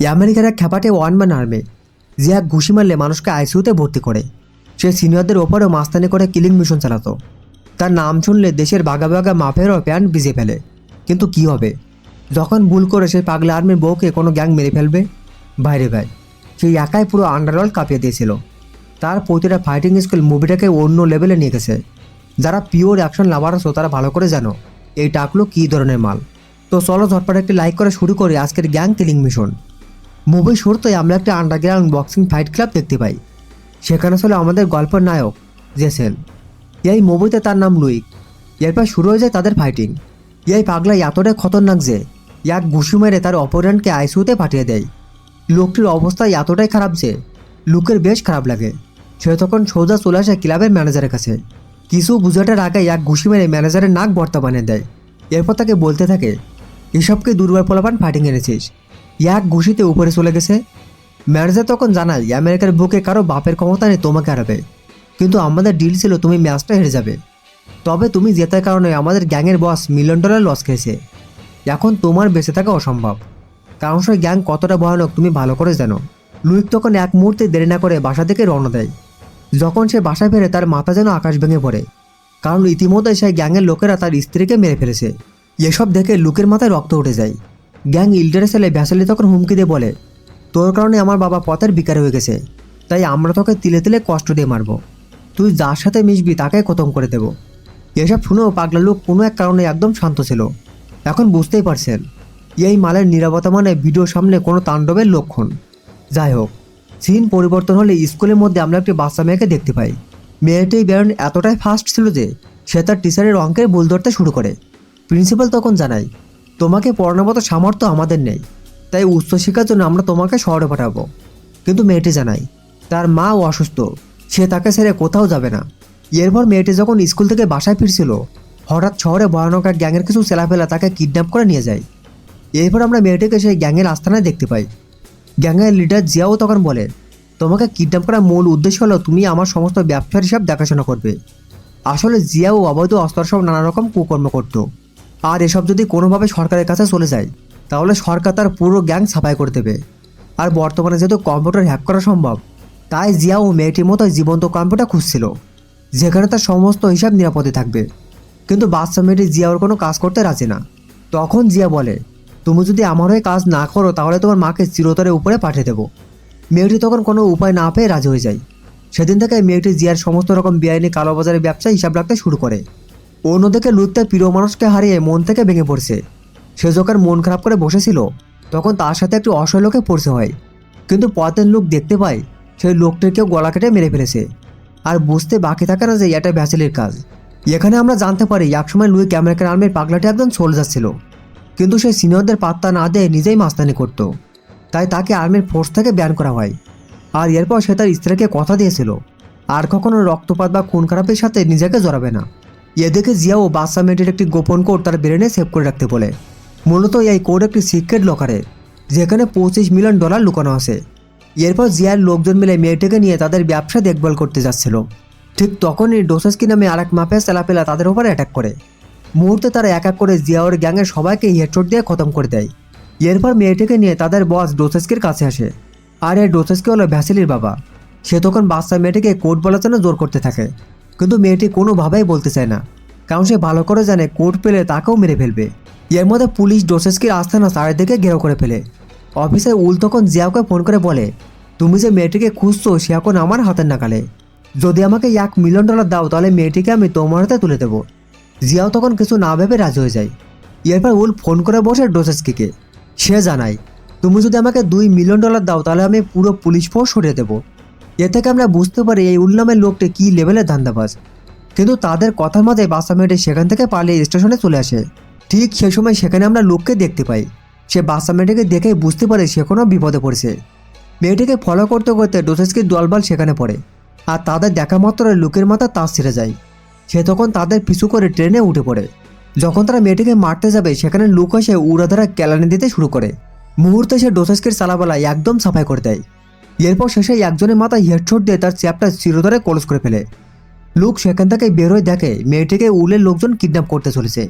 আমেরিকার এক খ্যাপাটে one man army যে এক ঘুষি মারলে মানুষকে আইসিউতে ভর্তি করে। সে সিনিয়রদের ওপরেও মাস্তানি করে কিলিং মিশন চালাতো। তার নাম শুনলে দেশের বাগা বাঘা মাফেরও প্যান্ট ভিজে ফেলে। কিন্তু কি হবে? যখন ভুল করে সেই পাগলা আর্মির বউকে কোনো গ্যাং মেরে ফেলবে? বাইরে ভাই, সেই একাই পুরো আন্ডারওয়ার্ল্ড কাঁপিয়ে দিয়েছিল। তার প্রতিটা ফাইটিং স্কিল মুভিটাকে অন্য লেভেলে নিয়ে গেছে। যারা পিওর অ্যাকশন লাভার আছো, তারা ভালো করে জানো, এই টাকলো কী ধরনের মাল। তো চলো ঝটপট একটি লাইক করে শুরু করি আজকের গ্যাং কিলিং মিশন। মুভি শুরুতেই আমরা একটা আন্ডারগ্রাউন্ড বক্সিং ফাইট ক্লাব দেখতে পাই। সেখানে ছিল আমাদের গল্পের নায়ক, জেসেল। এই মুভিতে তার নাম লুইক। এরপর শুরু হয়ে যায় তাদের ফাইটিং এই পাগলা এতটাই খতরনাক যে, এক ঘুষি মেরে তার অপোনেন্টকে আইসিউতে পাঠিয়ে দেয়। লোকটির অবস্থা এতটাই খারাপ যে, লুকের বেশ খারাপ লাগে। সে তখন সোজা চলে আসে ক্লাবের ম্যানেজারের কাছে। কিছু বুঝাটার আগে এক ঘুষি মেরে ম্যানেজারের নাক বর্তা বানিয়ে দেয়। এরপর তাকে বলতে থাকে, এসবকে দুর্বার পোলাপান ফাইটিং এনেছিস। এক ঘুষিতে উপরে চলে গেছে। ম্যানেজার তখন জানায় আমেরিকার বুকে কারও বাপের ক্ষমতা নেই, তোমাকে হারাবে। কিন্তু আমাদের ডিল ছিল, তুমি ম্যাচটা হেরে যাবে। তবে তুমি জেতার কারণে আমাদের গ্যাংয়ের বস মিলিয়ন ডলার লস খেয়েছে। এখন তোমার বেঁচে থাকা অসম্ভব। কারণ সেই গ্যাং কতটা ভয়ানক, তুমি ভালো করে জানো। লুইক তখন এক মুহূর্তে দেরি না করে বাসা থেকে রওনা দেয়। যখন সে বাসায় ফেরে, তার মাথা যেন আকাশ ভেঙে পড়ে। কারণ ইতিমধ্যে সেই গ্যাংয়ের লোকেরা তার স্ত্রীকে মেরে ফেলেছে। এসব দেখে লুকের মাথায় রক্ত উঠে যায়। গ্যাং ইল্ডারে ছেলে ভ্যাসেলি তখন হুমকি দিয়ে বলে, তোর কারণে আমার বাবা পথের বিকার হয়ে গেছে, তাই আমরা তোকে তিলে তিলে কষ্ট দিয়ে মারবো। তুই যার সাথে মিশবি তাকে খতম করে দেব। এসব শুনেও পাগলা লোক কোনো এক কারণে একদম শান্ত ছিল। এখন বুঝতেই পারছেন, এই মালের নিরাপত্তা মানে ভিডিওর সামনে কোনো তাণ্ডবের লক্ষণ। যাই হোক, সিন পরিবর্তন হলে স্কুলের মধ্যে আমরা একটি বাচ্চা মেয়েকে দেখতে পাই। মেয়েটি ব্যারন এতটাই ফাস্ট ছিল যে, সে তার টিচারের অঙ্কের ভুল ধরতে শুরু করে। প্রিন্সিপাল তখন জানায় তোমাকে পড়ানোর মতো সামর্থ্য আমাদের নেই। তাই উচ্চশিক্ষার জন্য আমরা তোমাকে শহরে পাঠাবো। কিন্তু মেয়েটি জানাই তার মা অসুস্থ। সে তাকে ছেড়ে কোথাও যাবে না। এরপর মেয়েটি যখন স্কুল থেকে বাসায় ফিরছিল, হঠাৎ শহরে ভয়ানক এক গ্যাংয়ের কিছু ছেলাফেলা তাকে কিডন্যাপ করে নিয়ে যায়। এরপর আমরা মেয়েটিকে সেই গ্যাংয়ের আস্থানায় দেখতে পাই। গ্যাংয়ের লিডার জিয়াও তখন বলে, তোমাকে কিডন্যাপ করার মূল উদ্দেশ্য হলো তুমি আমার সমস্ত ব্যবসার হিসাব দেখাশোনা করবে। আসলে জিয়াও অবৈধ অস্ত্র সব নানা রকম কুকর্ম করতো। আর এসব যদি কোনোভাবে সরকারের কাছে চলে যায়, তাহলে সরকার তার পুরো গ্যাং ছাপাই করে দেবে। আর বর্তমানে যেহেতু কম্পিউটার হ্যাক করা সম্ভব, তাই জিয়া ও মেয়েটির মতো জীবন্ত কম্পিউটার খুঁজছিল, যেখানে তার সমস্ত হিসাব নিরাপদে থাকবে। কিন্তু বাচ্চা মেয়েটি জিয়া ওর কোনো কাজ করতে রাজি না। তখন জিয়া বলে, তুমি যদি আমার হয়ে কাজ না করো, তাহলে তোমার মাকে চিরতরের উপরে পাঠিয়ে দেবো। মেয়েটি তখন কোনো উপায় না পেয়ে রাজি হয়ে যায়। সেদিন থেকে মেয়েটি জিয়ার সমস্ত রকম বেআইনি কালোবাজারের ব্যবসা হিসাব রাখতে শুরু করে। অন্যদিকে লুৎতে প্রিয় মানুষকে হারিয়ে মন থেকে ভেঙে পড়ছে। সে যখন মন খারাপ করে বসেছিল। তখন তার সাথে একটি অসহায় লোকে পড়ছে হয়। কিন্তু পথের লোক দেখতে পায়, সেই লোকটির কেউ গলা কেটে মেরে ফেলেছে। আর বুঝতে বাকি থাকে না যে এটা ভ্যাসেলির কাজ। এখানে আমরা জানতে পারি, একসময় লুই আমেরিকান আর্মির পাগলাটি একজন সোলজার ছিল কিন্তু সে সিনিয়রদের পাত্তা না দিয়ে নিজেই মাস্তানি করত। তাই তাকে আর্মির ফোর্স থেকে ব্যান করা হয়। আর এরপর সে তার স্ত্রীকে কথা দিয়েছিল। আর কখনো রক্তপাত বা খুন খারাপের সাথে নিজেকে জড়াবে না। এদিকে জিয়া ও বাদশা মেয়েটির একটি গোপন কোড তার ব্রেনে সেভ করে রাখতে বলে। মূলত এই কোড একটি সিক্রেট লকারে, যেখানে পঁচিশ মিলিয়ন ডলার লুকানো আছে। এরপর জিয়ার লোকজন মিলে মেয়েটিকে নিয়ে তাদের ব্যবসা দেখভাল করতে যাচ্ছিল। ঠিক তখনই ডোসেসকি নামে আরেক মাফিয়া সেলাপেলা তাদের উপর অ্যাটাক করে। মুহূর্তে তারা এক এক করে জিয়াওর গ্যাংয়ের সবাইকে হেডশট দিয়ে খতম করে দেয়। এরপর মেয়েটিকে নিয়ে তাদের বস ডোসেসকির কাছে আসে। আর এই ডোসেসকি হলো ভ্যাসেলির বাবা। সে তখন বাচ্চা মেয়েটিকে কোড বলার জন্য জোর করতে থাকে। কিন্তু মেয়েটি কোনোভাবেই বলতে চায় না। কারণ সে ভালো করে জানে কোর্ট পেলে তাকেও মেরে ফেলবে। এর মধ্যে পুলিশ ডোসেসকির আস্থানা চারিদিকে ঘেরাও করে ফেলে। অফিসার উল তখন জিয়াকে ফোন করে বলে, তুমি যে মেয়েটিকে খুঁজছো, সে এখন আমার হাতের নাকালে যদি আমাকে এক মিলিয়ন ডলার দাও, তাহলে মেয়েটিকে আমি তোমার হাতে তুলে দেবো। জিয়াও তখন কিছু না ভেবে রাজি হয়ে যায়। এরপর উল ফোন করে বসে ডোসেসকিকে। সে জানায়, তুমি যদি আমাকে দুই মিলিয়ন ডলার দাও, তাহলে আমি পুরো পুলিশ ফোর্স সরিয়ে দেবো। এ থেকে আমরা বুঝতে পারি এই উল নামের লোকটি কী লেভেলের ধান্দাবাজ। কিন্তু তাদের কথার মতে বাসা মেয়েটি সেখান থেকে পালিয়ে স্টেশনে চলে আসে। ঠিক সে সময় সেখানে আমরা লোককে দেখতে পাই। সে বাচ্চা মেয়েটিকে দেখে বুঝতে পারে সে কোনো বিপদে পড়েছে। মেয়েটিকে ফলো করতে করতে ডোসেসকির দলবল সেখানে পড়ে আর তাদের দেখা মাত্র লোকের মাথা তাস ছেড়ে যায়। সে তখন তাদের পিছু করে ট্রেনে উঠে পড়ে। যখন তারা মেয়েটিকে মারতে যাবে, সেখানে লুক এসে উড়াধারা কেলানি দিতে শুরু করে। মুহূর্তে সে ডোসেসকির চালাবেলা একদম সাফাই করে দেয়। এরপর শেষে একজনের মাথায় হেডশট দিয়ে তার চ্যাপটা চিরতরে কলস করে ফেলে। লুক সেখান থেকে বেরোয় দেখে মেয়েটিকে উলের লোকজন কিডন্যাপ করতে চলেছে।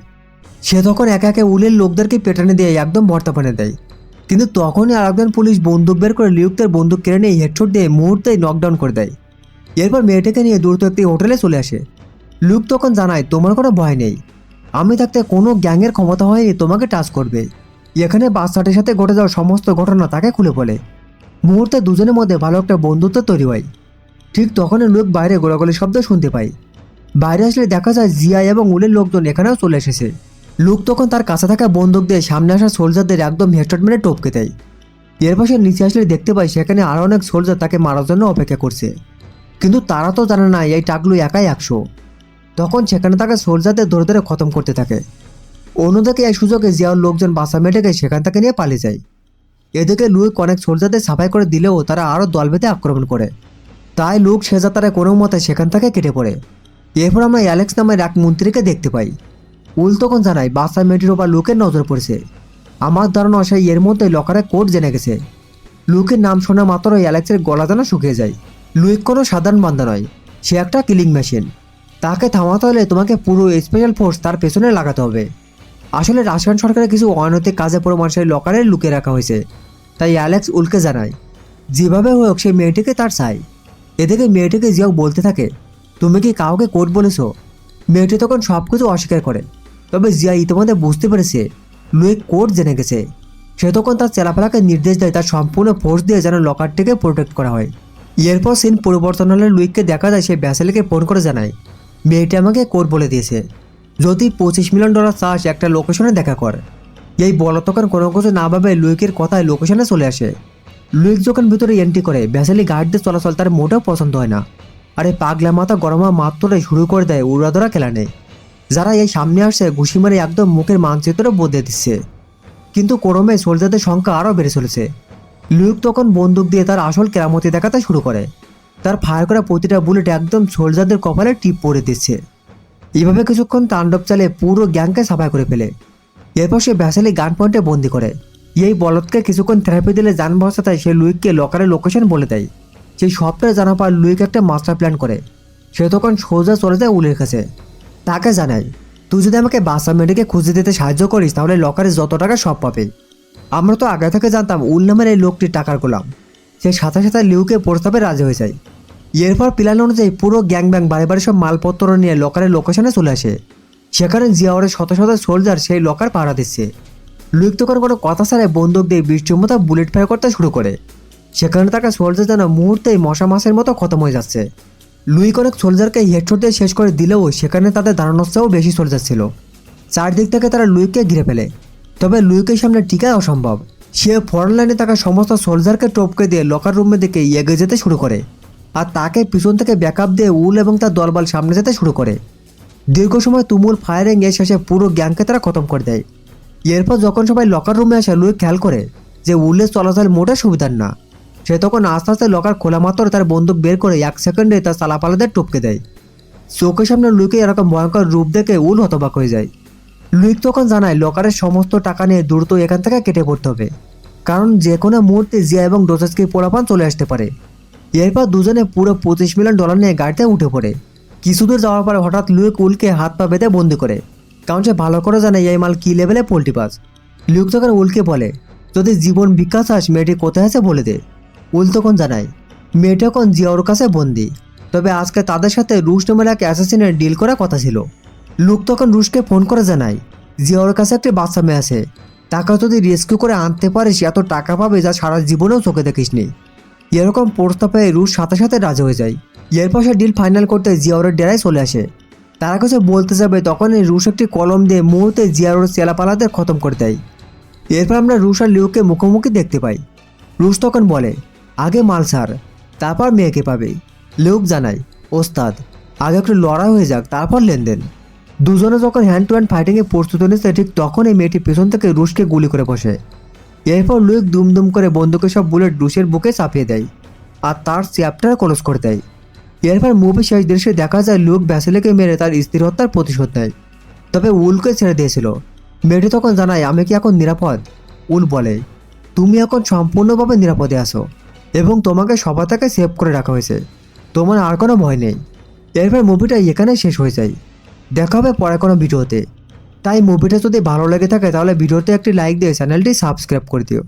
সে তখন একে একে উলের লোকদেরকে পেটানে দিয়ে একদম বর্তমানে দেয়। কিন্তু তখনই আরেকজন পুলিশ বন্দুক বের করে লিউকদের বন্দুক কেড়ে নিয়ে হেডশট দিয়ে মুহূর্তেই নকডাউন করে দেয়। এরপর মেয়েটিকে নিয়ে দ্রুত একটি হোটেলে চলে আসে। লুক তখন জানায়, তোমার কোনো ভয় নেই। আমি থাকতে কোনো গ্যাংয়ের ক্ষমতা হয়নি, তোমাকে টাচ করবে। এখানে বাচ্চাটির সাথে ঘটে যাওয়া সমস্ত ঘটনা তাকে খুলে বলে। মুহূর্তে দুজনের মধ্যে ভালো একটা বন্ধুত্ব তৈরি হয়। ঠিক তখনই লোক বাইরে গোলাগুলি শব্দ শুনতে পাই বাইরে আসলে দেখা যায় জিয়া এবং উলের লোকজন এখানেও চলে এসেছে। লুক তখন তার কাছে থাকা বন্দুক দিয়ে সামনে আসা সোলজারদের একদম হেডশট মেরে টপকে দেয়। এরপর সে নিচে আসলে দেখতে পাই সেখানে আরও অনেক সোলজার তাকে মারার জন্য অপেক্ষা করছে। কিন্তু তারা তো জানে না এই টাকলু একাই একশো। তখন সেখানে তাকে সোলজারদের ধরে ধরে খতম করতে থাকে। অন্যদিকে এই সুযোগে জিয়াউর লোকজন বাসা মেটেকে সেখান থেকে নিয়ে পালিয়ে যায়। এদিকে লুক অনেক সোলজারদের সাফাই করে দিলেও তারা আরও দল বেঁধে আক্রমণ করে। তাই লুক সেজা তারা কোনো মতে সেখান থেকে কেটে পড়ে। এরপর আমরা অ্যালেক্স নামের এক মন্ত্রীকে দেখতে পাই। উল তখন জানায় বাসা মেটির ওপর লুকের নজর পড়েছে। আমার ধারণা সে এর মধ্যে লকারে কোড জেনে গেছে। লুকের নাম শোনা মাত্রই অ্যালেক্সের গলা যেন শুকিয়ে যায়। লুইক কোনো সাধারণ বান্দা নয়। সে একটা কিলিং মেশিন। তাকে থামাতে হলে তোমাকে পুরো স্পেশাল ফোর্স তার পেছনে লাগাতে হবে। আসলে রাশিয়ান সরকারের কিছু অনৈতিক কাজে পুরো মানুষের লকারে লুকিয়ে রাখা হয়েছে। তাই অ্যালেক্স উল্কে জানায়, যেভাবে হোক সেই মেয়েটিকে তার চাই। এদিকে মেয়েটিকে জিয়াও বলতে থাকে, তুমি কি কাউকে কোর্ট বলেছ? মেয়েটি তখন সব কিছু অস্বীকার করে। তবে জিয়া ইতিমধ্যে বুঝতে পেরেছে লুইক কোর্ট জেনে গেছে। সে তখন তার চেলাফেলাকে নির্দেশ দেয়, তার সম্পূর্ণ ফোর্স দিয়ে যেন লকারটিকে প্রোটেক্ট করা হয়। এরপর সিন পরিবর্তন হলে লুইককে দেখা যায়, সে ব্যাসেলকে ফোন করে জানায়, মেয়েটি আমাকে কোর্ট বলে দিয়েছে। যদি পঁচিশ মিলিয়ন ডলার চাস একটা লোকেশনে দেখা কর। এই বল তখন কোনো কিছু না ভাবে লুইকের কথায় লোকেশনে চলে আসে। লুইক যখন ভিতরে এন্ট্রি করে, ভ্যাসেলি গার্ড দিয়ে চলাচল তার মোটেও পছন্দ হয় না। আর এই পাগলা মাথা গরমা মাত্রটাই শুরু করে দেয় উড়াধরা খেলা নেই যারা এই সামনে আসছে ঘুষি মারে একদম মুখের মানচিত্র বদলে দিচ্ছে। কিন্তু ক্রমে সোলজারদের সংখ্যা আরও বেড়ে চলেছে। লুইক তখন বন্দুক দিয়ে তার আসল কেরামতি দেখাতে শুরু করে। তার ফায়ার করা প্রতিটা বুলেট একদম সোলজারদের কপালে টিপ পরে দিচ্ছে। এইভাবে কিছুক্ষণ তাণ্ডব চালিয়ে পুরো গ্যাংকে সাফাই করে ফেলে। এরপর সে ভ্যাসেলি গান পয়েন্টে বন্দি করে। এই বলদকে কিছুক্ষণ থেরাপি দিলে যান বসাতায় সে লুইককে লকারের লোকেশন বলে দেয়। সেই সবটা জানা পর লুইক একটা মাস্টার প্ল্যান করে। সে তখন সোজা চলে যায় উলের কাছে। তাকে জানায়, তুই যদি আমাকে বাসা মেডিকে খুঁজে দিতে সাহায্য করিস, তাহলে লকারে যত টাকা সব পাবে। আমরা তো আগে থেকে জানতাম উল নামের এই লোকটি টাকার গোলাম। সে সাথে সাথে লিউকে প্রস্তাবে রাজি হয়ে যায়। এরপর প্ল্যান অনুযায়ী পুরো গ্যাং ব্যাং বাড়ি বাড়ি সব মালপত্র নিয়ে লকারের লোকেশনে চলে আসে। সেখানে জিয়াওয়ারের শত শত সোলজার সেই লকার পাহারা দিচ্ছে। লুইক তখন কোনো কথা ছাড়াই বন্দুক দিয়ে বৃষ্টির মতো বুলেট ফায়ার করতে শুরু করে। সেখানে থাকা সোলজার যেন মুহূর্তেই মশা মাসের মতো খতম হয়ে যাচ্ছে। লুইক অনেক সোলজারকে হেডশট দিয়ে শেষ করে দিলেও সেখানে তাদের দাঁড়ানোর চেয়েও বেশি সোলজার ছিল। চারদিক থেকে তারা লুইককে ঘিরে ফেলে। তবে লুইকের সামনে টিকা অসম্ভব। সে ফরেন লাইনে থাকা সমস্ত সোলজারকে টপকে দিয়ে লকার রুমের দিকে এগিয়ে যেতে শুরু করে। আর তাকে পিছন থেকে ব্যাকআপ দিয়ে উল এবং তার দলবল সামনে যেতে শুরু করে। দীর্ঘ সময় তুমুল ফায়ারিং এর শেষে পুরো গ্যাংকে তারা খতম করে দেয়। এরপর যখন সবাই লকার রুমে আসে লুই খেয়াল করে যে উলের চলাচল মোটা সুবিধার না। সে তখন আস্তে আস্তে লকার খোলা মাত্র তার বন্দুক বের করে এক সেকেন্ডে তার চালাপালাদের টপকে দেয়। চোখের সামনে লুইকে এরকম ভয়ঙ্কর রূপ দেখে উল হতবাক হয়ে যায়। লুইক তখন জানায় লকারের সমস্ত টাকা নিয়ে দ্রুত এখান থেকে কেটে পড়তে হবে। কারণ যে কোনো মুহূর্তে জিয়া এবং ডোসেসকে পোড়াপান চলে আসতে পারে। এরপর দুজনে পুরো পঁচিশ মিলিয়ন ডলার নিয়ে গাড়িতে উঠে পড়ে। কিছু দূর যাওয়ার পরে হঠাৎ লুইক উলকে হাত পা বেঁধে বন্দি করে। কারণ সে ভালো করে জানে এই মাল কী লেভেলে পোল্ট্রি পাস। লুইক তখন উলকে বলে, যদি জীবন বিকাশ আস, মেয়েটি কোথায় আছে বলে দে। উল তখন জানায়, মেয়েটা এখন জিয়াওর কাছে বন্দি। তবে আজকে তাদের সাথে রুশ নামের এক অ্যাসাসিনের ডিল করার কথা ছিল। লুক তখন রুশকে ফোন করে জানায়, জিয়াওর কাছে একটি বাচ্চা মেয়ে আছে। তাকে যদি রেস্কিউ করে আনতে পারিস, এত টাকা পাবে যা সারা জীবনেও চোখে দেখিসনি। এরকম প্রস্তাব পেয়ে রুশ সাথে সাথে রাজি হয়ে যায়। এরপর সে ডিল ফাইনাল করতে জিয়াওরের ডেরায় চলে আসে। তারা কিছু বলতে যাবে তখনই রুশ একটি কলম দিয়ে মুহূর্তে জিয়াওর চেলাপালাদের খতম করে দেয়। এরপর আমরা রুশ আর লিউকে মুখোমুখি দেখতে পাই। রুশ তখন বলে, আগে মাল সার তারপর মেয়েকে পাবে। লিউক জানায়, ওস্তাদ, আগে একটু লড়াই হয়ে যাক, তারপর লেনদেন। দুজনে যখন হ্যান্ড টু হ্যান্ড ফাইটিংয়ে প্রস্তুত নিচ্ছে, ঠিক তখন এই মেয়েটি পেছন থেকে রুশকে গুলি করে বসে। এরপর লুইক দুমদুম করে বন্দুকের সব বুলেট রুশের বুকে চাপিয়ে দেয় আর তার চ্যাপ্টার ক্লোজ করে দেয়। এরপর মুভি শেষ দৃশ্যে দেখা যায় লুক ব্যাসেলেকে মেরে তার স্ত্রী হত্যার প্রতিশোধ নেয়। তবে উলকে ছেড়ে দিয়েছিল। মেয়েটি তখন জানায়, আমি কি এখন নিরাপদ? উল বলে, তুমি এখন সম্পূর্ণভাবে নিরাপদে আছো এবং তোমাকে সবার থেকে সেভ করে রাখা হয়েছে। তোমার আর কোনো ভয় নেই। এরপর মুভিটা এখানে শেষ হয়ে যায়। দেখা হবে পরে কোনো ভিডিওতে। তাই মুভিটা যদি ভালো লেগে থাকে, তাহলে ভিডিওতে একটি লাইক দিয়ে চ্যানেলটি সাবস্ক্রাইব করে দিও।